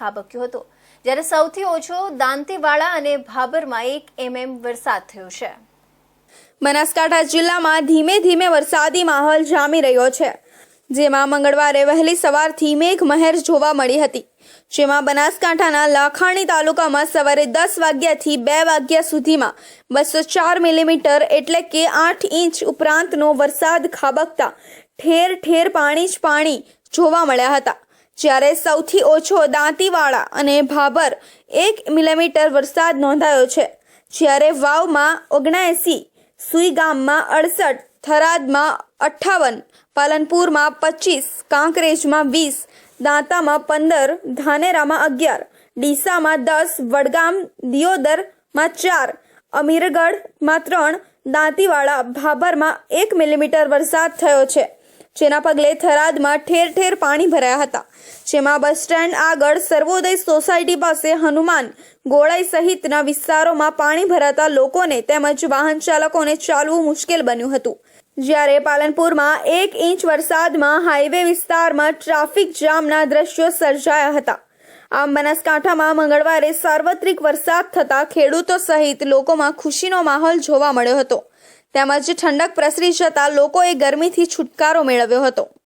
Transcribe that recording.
ખાબક્યો હતો. જ્યારે સૌથી ઓછો દાંતીવાડા અને ભાબરમાં એક એમએમ વરસાદ થયો છે. બનાસકાંઠા જિલ્લામાં ધીમે ધીમે વરસાદી માહોલ જામી રહ્યો છે. જેમાં મંગળવારે વહેલી સવારથી મેઘમહેર જોવા મળી હતી. જેમાં બનાસકાંઠાના લાખાણી તાલુકામાં સવારે દસ વાગ્યાથી બે વાગ્યા સુધીમાં બસો ચાર મિલીમીટર એટલે કે આઠ ઇંચ ઉપરાંતનો વરસાદ ખાબકતા ઠેર ઠેર પાણી જ પાણી જોવા મળ્યા હતા. જ્યારે સૌથી ઓછો દાંતીવાળા અને ભાભર એક મિલીમીટર વરસાદ નોંધાયો છે. જ્યારે વાવમાં ઓગણએંસી સુઈ ગામમાં અડસઠ, થરાદમાં અઠ્ઠાવન, પાલનપુરમાં પચીસ, કાંકરેજમાં વીસ, દાંતામાં પંદર, ધાનેરામાં અગિયાર, ડીસામાં દસ, વડગામ, દિયોદરમાં ચાર, અમીરગઢમાં ત્રણ દાંતીવાડા ભાભરમાં એક મિલીમીટર વરસાદ થયો છે. જેના પગલે થરાદમાં ઠેર ઠેર પાણી ભરાયા હતા. જેમાં બસ સ્ટેન્ડ આગળ સર્વોદય સોસાયટી પાસે હનુમાન ગોળાઈ સહિતના વિસ્તારોમાં પાણી ભરાતા લોકોને તેમજ વાહન ચાલકોને ચાલવું મુશ્કેલ બન્યું હતું. જ્યારે પાલનપુરમાં એક ઇંચ વરસાદમાં હાઈવે વિસ્તારમાં ટ્રાફિક જામના દ્રશ્યો સર્જાયા હતા. આમ બનાસકાંઠામાં મંગળવારે સાર્વત્રિક વરસાદ થતા ખેડૂતો સહિત લોકોમાં ખુશીનો માહોલ જોવા મળ્યો હતો. તેમજ ઠંડક પ્રસરી જતા લોકોએ ગરમીથી છુટકારો મેળવ્યો હતો.